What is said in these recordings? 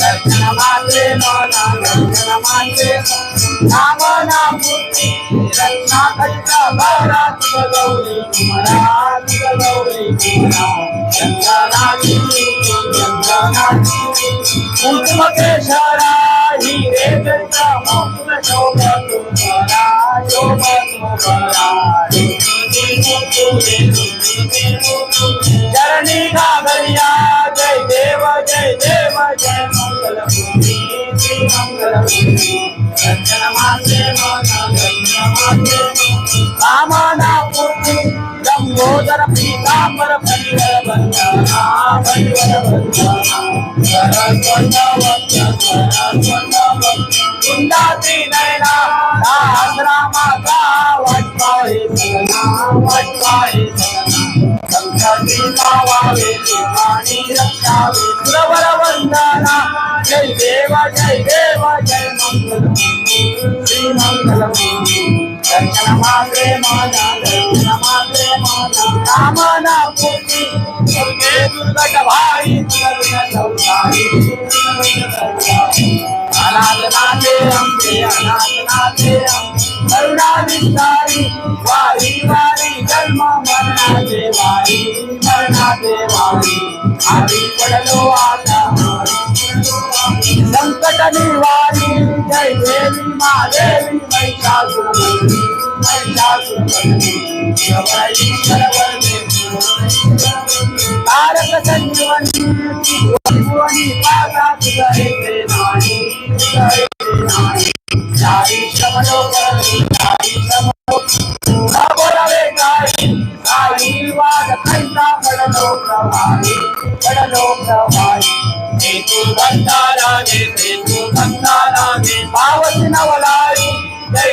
दर्शन मात्रे मना दर्शन मात्रे नामना मूर्ती रत्ना कलिता भरात गौरी कुमरा गौरी कुमरा चंदनाची चंदनाची कुंकुम केशरा हिरे जंता मुकुल चरणी घागरिया जय देव जय देव जय मंगल भूमि श्री मंगल कामना पूर्ति लंबोदर पीतांबर परिवर बंदना परिवर बंदना सरस्वत वक्य कुंदाती नैना दासरा माता वटपाहे सगना वटपाहे सगना संकटी लावावे देवानी रक्षावे सुरवर वंदना जय देव जय देव जय मंगल श्री मंगल दर्शन मात्रे माता दर्शन मात्रे माता कामना पूर्ती दुर्गे दुर्गट भाई दुर्गट सौचारी अनाथ नाथे अंबे अनाथ नाथे अंबे దేవాలి అది కొడలో సంకట నివారి జై దేవి మా దేవి వైశాఖుమల్లి వైశాఖుమల్లి తారక సంజీవని శివని పాదా సురే నాని సురే నాని చారి శమలో కరి చారి శమలో వందా బడలో ప్రవాహి బడలో ప్రవాహి నీకు వందాలాగే నీకు వందాలాగే మావతి నవలాడి జై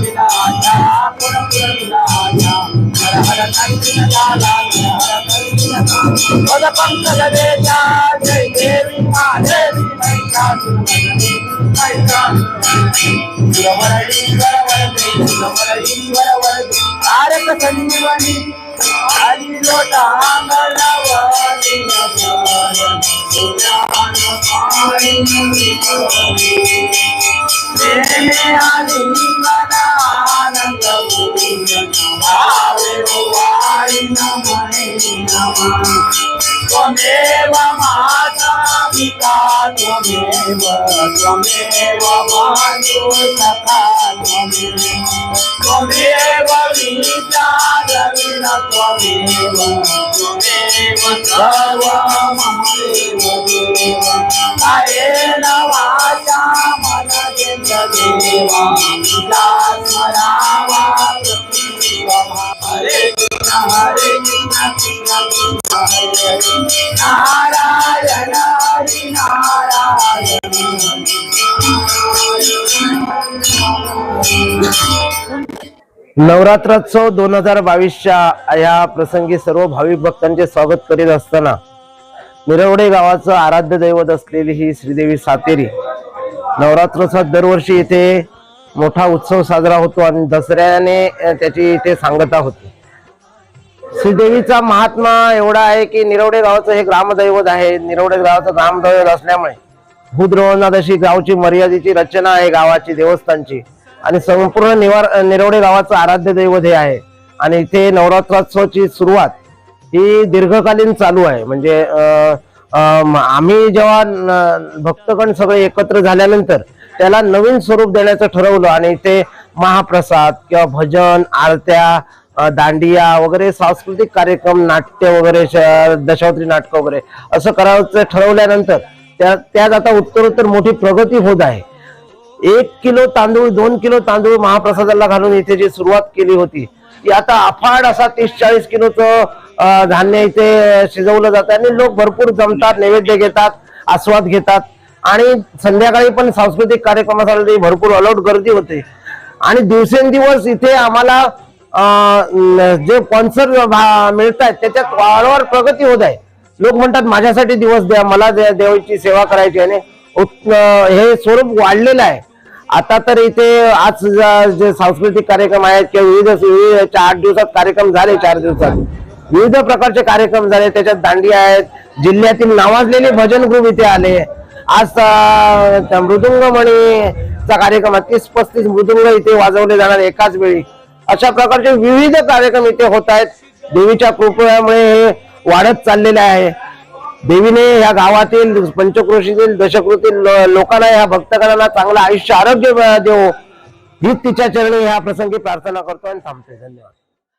విరాజా పురపుర విరాజా హర హర वरदे तारक संजीवनी आली लोटा अंगणावरी नगर सुजान पाणी प्रेमे आली मना आनंद पूर्ण भावे वारी नमने नमः त्वमेव माता पिता त्वमेव त्वमेव मातु सखा त्वमेव त्वमेव विद्या द्रविण ತ್ವಮೇವ ತ್ವಮೇವ ಸರ್ವಮದೇವ ದೇವ ಹರೇಣ ವಾಚಾ ಮನದಿಂದ ದೇವ ಸ್ಮರಾವ ಹರೇ ಕೃಷ್ಣ ಹರೇ ಕೃಷ್ಣ ಕೃಷ್ಣ ಕೃಷ್ಣ ಹರೇ ನಾರಾಯಣ ಹರಿ ನಾರಾಯಣ नवरात्रोत्सव दोन हजार बावीसच्या या प्रसंगी सर्व भाविक भक्तांचे स्वागत करीत असताना मिरवडे गावाचं आराध्य दैवत असलेली ही श्रीदेवी सातेरी नवरात्रोत्सवात दरवर्षी इथे मोठा उत्सव साजरा होतो आणि दसऱ्याने त्याची इथे सांगता होती. श्रीदेवीचा महात्मा एवढा आहे की निरवडे गावाचं हे ग्रामदैवत आहे. निरवडे गावाचं ग्रामदैवत असल्यामुळे भूद्रवनाथ अशी गावची मर्यादेची रचना आहे गावाची देवस्थानची. आणि संपूर्ण निवार निरवडे गावाचं आराध्य दैवत हे आहे. आणि इथे नवरात्रोत्सवाची सुरुवात ही दीर्घकालीन चालू आहे. म्हणजे आम्ही जेव्हा भक्तगण सगळे एकत्र झाल्यानंतर त्याला नवीन स्वरूप देण्याचं ठरवलं आणि इथे महाप्रसाद किंवा भजन आरत्या दांडिया वगैरे सांस्कृतिक कार्यक्रम नाट्य वगैरे श- दशावत्री नाटक वगैरे असं करायचं ठरवल्यानंतर त्या त्यात आता उत्तरोत्तर मोठी प्रगती होत आहे. एक किलो तांदूळ दोन किलो तांदूळ महाप्रसादाला घालून इथे जी सुरुवात केली होती ती आता अफाट असा तीस चाळीस किलोचं धान्य इथे शिजवलं जातं आणि लोक भरपूर जमतात नैवेद्य घेतात आस्वाद घेतात. आणि संध्याकाळी पण सांस्कृतिक कार्यक्रमासाठी भरपूर अलॉट गर्दी होते. आणि दिवसेंदिवस इथे आम्हाला जे स्पॉन्सर मिळत आहेत त्याच्यात वारंवार प्रगती होत आहे. लोक म्हणतात माझ्यासाठी दिवस द्या मला दे- देवाची सेवा करायची आहे. आणि हे स्वरूप वाढलेलं आहे. आता तर इथे आज जे सांस्कृतिक कार्यक्रम आहेत किंवा विविध विविध आठ दिवसात कार्यक्रम झाले चार दिवसात. विविध प्रकारचे कार्यक्रम झाले त्याच्यात दांडिया आहेत. जिल्ह्यातील नावाजलेले भजन ग्रुप इथे आले. आज मृदुंग त्या मृदुंगमणीचा कार्यक्रम तीस पस्तीस मृदुंग इथे वाजवले जाणार एकाच वेळी. अशा प्रकारचे विविध कार्यक्रम इथे होत आहेत. देवीच्या कृपयामुळे हे वाढत चाललेले आहे. देवीने या गावातील पंचक्रोशीतील दशकृतील लोकांना या भक्तगणांना चांगलं आयुष्य आरोग्य देवो. हीच तिच्या चरणी ह्या प्रसंगी प्रार्थना करतो आणि थांबते. धन्यवाद.